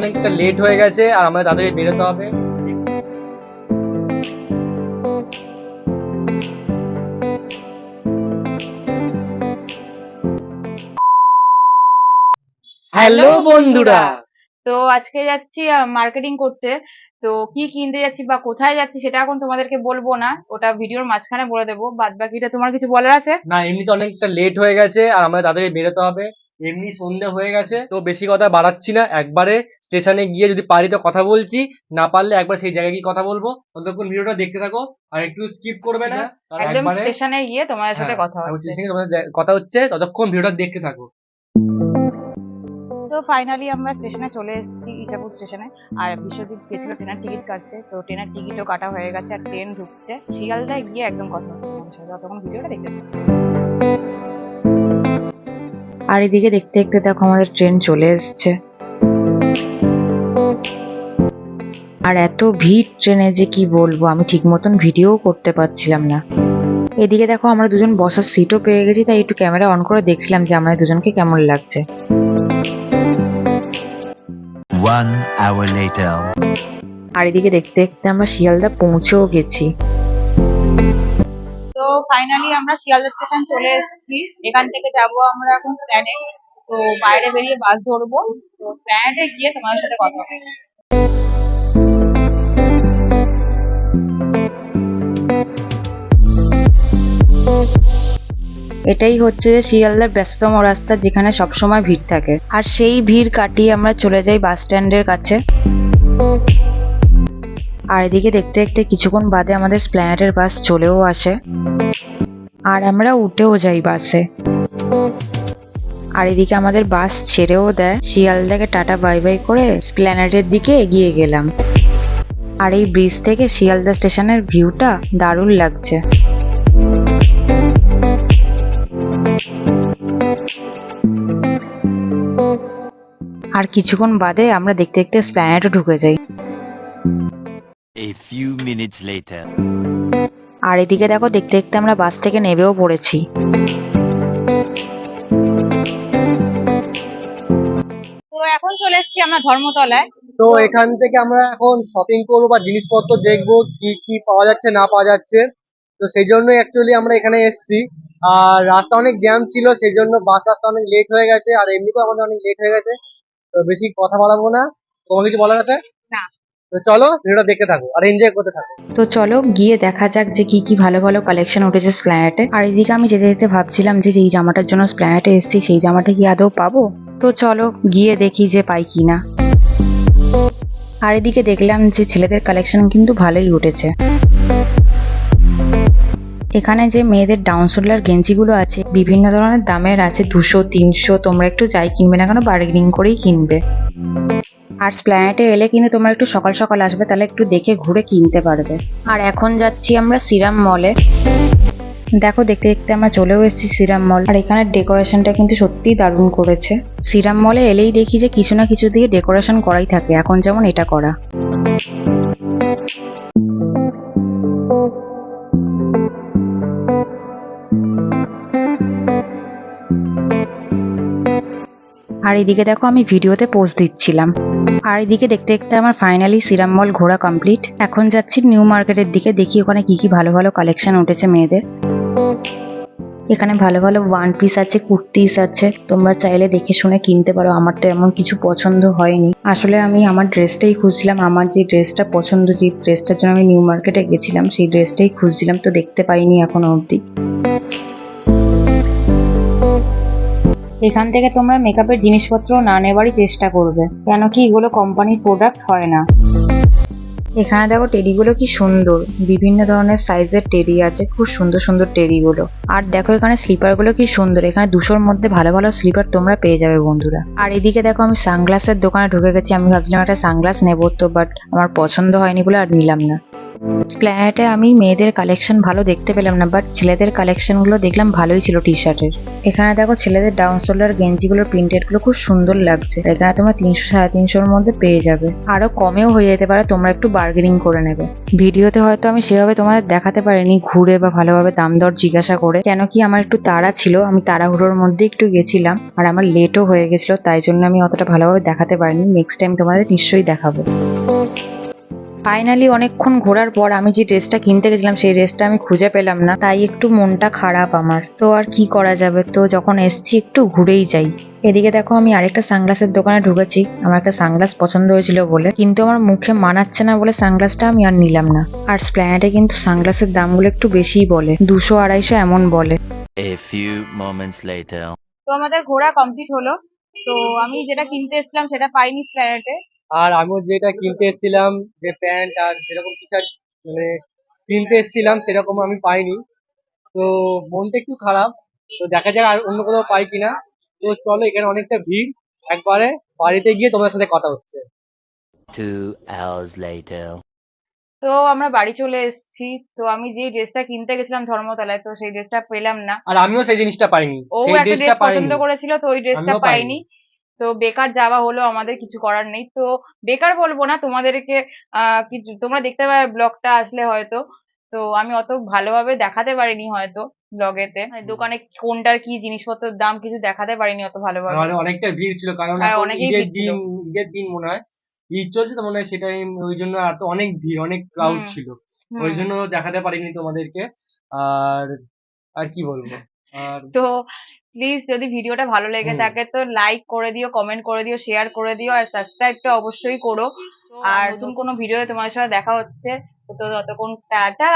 অনেকটা লেট হয়ে গেছে আর আমাদের তাড়াতাড়ি বেরোতে হবে। হ্যালো বন্ধুরা। তো আজকে যাচ্ছি মার্কেটিং করতে। তো কি কিনতে যাচ্ছি বা কোথায় যাচ্ছি সেটা এখন তোমাদেরকে বলব না। ওটা ভিডিওর মাঝখানে বলে দেবো। বাদ বাকিটা তোমার কিছু বলার আছে? না এমনিতে অনেকটা লেট হয়ে গেছে আর আমাদের তাড়াতাড়ি বেরোতে হবে। এমনি সন্ধে হয়ে গেছে তো বেশি কথা বাড়াচ্ছি না। একবারে স্টেশনে গিয়ে যদি পারি তো কথা বলছি না পারলে একবার সেই জায়গায় গিয়ে কথা বলব। ততক্ষণ ভিডিওটা দেখতে থাকো আর একটু স্কিপ করবে না আর একদম স্টেশনে গিয়ে তোমাদের সাথে হ্যাঁ, কথা হচ্ছে। স্টেশনে তোমাদের কথা হচ্ছে ততক্ষণ ভিডিওটা দেখতে থাকো। তো ফাইনালি আমরা স্টেশনে চলে এসেছি ইসাপুর স্টেশনে। আর বিশ্বজিৎ গেছিল ট্রেনের টিকিট কাটতে তো ট্রেনের টিকিটও কাটা হয়ে গেছে আর ট্রেন ঢুকছে। শিয়ালদায় গিয়ে একদম কথা হচ্ছে তোমাদের সাথে ততক্ষণ ভিডিওটা দেখতে থাকো। আর এদিকে দেখতে দেখতে দেখো আমাদের ট্রেন চলে এসছে। আর এত ভিড় ট্রেনে যে কি বলব আমি ঠিক মতন ভিডিও করতে পারছিলাম না। এদিকে দেখো আমরা দুজন বসার সিটও পেয়ে গেছি তাই একটু ক্যামেরা অন করে দেখছিলাম যে আমাদের দুজনকে কেমন লাগছে। One hour later. আর এদিকে দেখতে দেখতে আমরা শিয়ালদা পৌঁছেও গেছি। তো ফাইনালি আমরা শিয়ালদা স্টেশন চলে এসেছি। এখান থেকে যাব আমরা এখন প্ল্যানে তো বাইরে বেরিয়ে বাস ধরবো। তো প্ল্যানেটে গিয়ে তোমাদের সাথে কথা হবে। এটাই হচ্ছে যে শিয়ালদার ব্যস্ততম রাস্তা যেখানে সবসময় ভিড় থাকে। আর সেই ভিড় কাটিয়ে আমরা চলে যাই বাস স্ট্যান্ডের কাছে। আর এদিকে দেখতে দেখতে কিছুক্ষণ বাদে আমাদের স্প্ল্যানেটের বাস চলেও আসে। আর আমরা উঠেও যাই বাসে আর এদিকে আমাদের বাস ছেড়েও দেয়। শিয়ালদাকে টাটা বাই বাই করে স্প্ল্যানেটের দিকে এগিয়ে গেলাম। আর এই ব্রিজ থেকে শিয়ালদা স্টেশনের ভিউটা দারুণ লাগছে। আর কিছুক্ষণ বাদে আমরা দেখতে দেখতে স্প্ল্যানেটও ঢুকে যাই। A few minutes later. আর এদিকে দেখো দেখতে দেখতে আমরা বাস থেকে নেবেও পড়েছি। চলে এসেছি আমরা ধর্মতলায়। তো এখান থেকে আমরা এখন শপিং করব বা জিনিসপত্র দেখব কি কি পাওয়া যাচ্ছে না পাওয়া যাচ্ছে। তো সেই জন্যই অ্যাকচুয়ালি আমরা এখানে এসেছি। আর রাস্তা অনেক জ্যাম ছিল সেই জন্য বাস রাস্তা অনেক লেট হয়ে গেছে আর এমনিতেও আমাদের অনেক লেট হয়ে গেছে। তো বেশি কথা বলাবো না। তোমার কিছু বলার আছে? না। তো চলো ভিডিওটা দেখতে থাকো আর এনজয় করতে থাকো। তো চলো গিয়ে দেখা যাক যে কি কি ভালো ভালো কালেকশন উঠেছে স্প্ল্যানেটে আর এদিকে আমি যেতে যেতে ভাবছিলাম যে যেই জামাটার জন্য স্প্ল্যানেটে এসেছি সেই জামাটা কি আদৌ পাবো? তো চলো গিয়ে দেখি যে পাই কি না আর এদিকে দেখলাম যে ছেলেদের কালেকশন কিন্তু ভালোই উঠেছে। এখানে যে মেয়েদের ডাউন শোল্ডার গেঞ্জিগুলো আছে, বিভিন্ন ধরনের দামের আছে, দুশো, তিনশো, তোমরা একটু যাই কিনবে না কেন বার্গেনিং করেই কিনবে। আর স্প্ল্যানেটে এলে কিন্তু তোমরা একটু সকাল সকাল আসবে, তাহলে একটু দেখে ঘুরে কিনতে পারবে। আর এখন যাচ্ছি আমরা সিরাম মলে দেখো, দেখতে দেখতে আমরা চলেও এসেছি সিরাম মল আর এখানে ডেকোরেশনটা কিন্তু সত্যিই দারুণ করেছে। সিরাম মলে এলেই দেখি যে কিছু না কিছু দিয়ে ডেকোরেশন করাই থাকে। এখন যেমন এটা করা। আর এদিকে দেখো, আমি ভিডিওতে পোস্ট দিচ্ছিলাম। আর এদিকে দেখতে দেখতে আমার ফাইনালি সিরাম মল ঘোরা কমপ্লিট এখন যাচ্ছি নিউ মার্কেটের দিকে। দেখি ওখানে কি কি ভালো ভালো কালেকশন উঠেছে মেয়েদের। এখানে ভালো ভালো ওয়ান পিস আছে, কুর্তিস আছে। তোমরা চাইলে দেখে শুনে কিনতে পারো। আমার তো এমন কিছু পছন্দ হয়নি। আসলে আমি আমার ড্রেসটাই খুঁজছিলাম। আমার যে ড্রেসটা পছন্দ, যে ড্রেসটার জন্য আমি নিউ মার্কেটে গেছিলাম, সেই ড্রেসটাই খুঁজছিলাম। তো দেখতে পাইনি এখনও অবধি। এখান থেকে তোমরা মেকআপের জিনিসপত্র না নেবারই চেষ্টা করবে। কেন কি এগুলো কোম্পানির প্রোডাক্ট হয় না। এখানে দেখো টেডিগুলো কি সুন্দর। বিভিন্ন ধরনের সাইজের টেডি আছে, খুব সুন্দর সুন্দর টেডিগুলো। আর দেখো এখানে স্লিপারগুলো কি সুন্দর, এখানে দুশোর মধ্যে ভালো ভালো স্লিপার তোমরা পেয়ে যাবে বন্ধুরা। আর এদিকে দেখো আমি সানগ্লাসের দোকানে ঢুকে গেছি, আমি ভাবছিলাম একটা সানগ্লাস নেব তো বাট আমার পছন্দ হয়নি বলে আর নিলাম না। প্ল্যানেটে আমি মেয়েদের কালেকশন ভালো দেখতে পেলাম না বাট ছেলেদের কালেকশনগুলো দেখলাম ভালোই ছিল টি শার্টের এখানে দেখো ছেলেদের ডাউন শোল্ডার গেঞ্জিগুলোর প্রিন্টেডগুলো খুব সুন্দর লাগছে। এখানে তোমরা তিনশো, সাড়ে তিনশোর মধ্যে পেয়ে যাবে। আরও কমেও হয়ে যেতে পারে, তোমরা একটু বার্গেনিং করে নেবে। ভিডিওতে হয়তো আমি সেভাবে তোমাদের দেখাতে পারিনি, ঘুরে বা ভালোভাবে দাম দর জিজ্ঞাসা করে। কেন কি আমার একটু তাড়া ছিল, আমি তাড়াহুড়োর মধ্যে একটু গেছিলাম, আর আমার লেটও হয়ে গেছিল, তাই জন্য আমি অতটা ভালোভাবে দেখাতে পারিনি। নেক্সট টাইম তোমাদের নিশ্চয়ই দেখাবো। ফাইনালি অনেকক্ষণ ঘোরার পর আমি যে ড্রেসটা কিনতে গেছিলাম সেই ড্রেসটা আমি খুঁজে পেলাম না। তাই একটু মনটা খারাপ আমার। তো আর কি করা যাবে? তো যখন এসছি একটু ঘুরেই যাই। এদিকে দেখো আমি আরেকটা সানগ্লাসের দোকানে ঢুকেছি। আমার একটা সানগ্লাস পছন্দ হয়েছিল বলে। কিন্তু আমার মুখে মানাচ্ছে না বলে সানগ্লাসটা আমি আর নিলাম না। আর স্প্ল্যানেটে কিন্তু সানগ্লাসের দামগুলো একটু বেশিই বলে। দুশো আড়াইশো এমন বলে. তো আমাদের ঘোরা কমপ্লিট হলো। তো আমি যেটা কিনতে এসেছিলাম সেটা পাইনি প্ল্যানেটে আর আমিও যেটা কিনতে এসেছিলাম যে প্যান্ট আর যেরকম টি শার্ট মানে কিনতে এসেছিলাম সেরকম আমি পাইনি। তো মনটা একটু খারাপ তো দেখা যাক আর অন্য কোথাও পাই কিনা। তো চলো এখানে অনেকটা ভিড়। একবারে বাড়িতে গিয়ে তোমাদের সাথে কথা হচ্ছে। Two hours later. তো আমরা বাড়ি চলে এসেছি। তো আমি যে ড্রেসটা কিনতে গেছিলাম ধর্মতলায় তো সেই ড্রেসটা পেলাম না। আর আমিও সেই জিনিসটা পাইনি। ও সেই একটা ড্রেস পছন্দ করেছিল তো ওই ড্রেসটা পাইনি। তো বেকার যাওয়া হলো আমাদের কিছু করার নেই। তো বেকার বলব না তোমাদেরকে আহ কিছু তোমরা দেখতে পাবে ব্লগটা আসলে হয়তো। তো আমি অত ভালোভাবে দেখাতে পারিনি হয়তো ব্লগেতে। দোকানে কোনটার কি জিনিসপত্রের দাম কিছু দেখাতে পারিনি অত ভালোভাবে। আর অনেকটা ভিড় ছিল কারণ অনেকেই ঈদের। দিন ঈদের দিন মনে হয় ঈদ চলছে তো মনে হয় সেটাই ওই জন্য এত অনেক ভিড় অনেক ক্রাউড ছিল। ওই জন্য দেখাতে পারিনি তোমাদেরকে। আর আর কি বলব? আর তো প্লিজ যদি ভিডিওটা ভালো লেগে থাকে তো লাইক করে দিও কমেন্ট করে দিও শেয়ার করে দিও আর সাবস্ক্রাইবটা অবশ্যই করো। আর নতুন কোনো ভিডিও তোমার সাথে দেখা হচ্ছে। তো ততক্ষণ টাটা।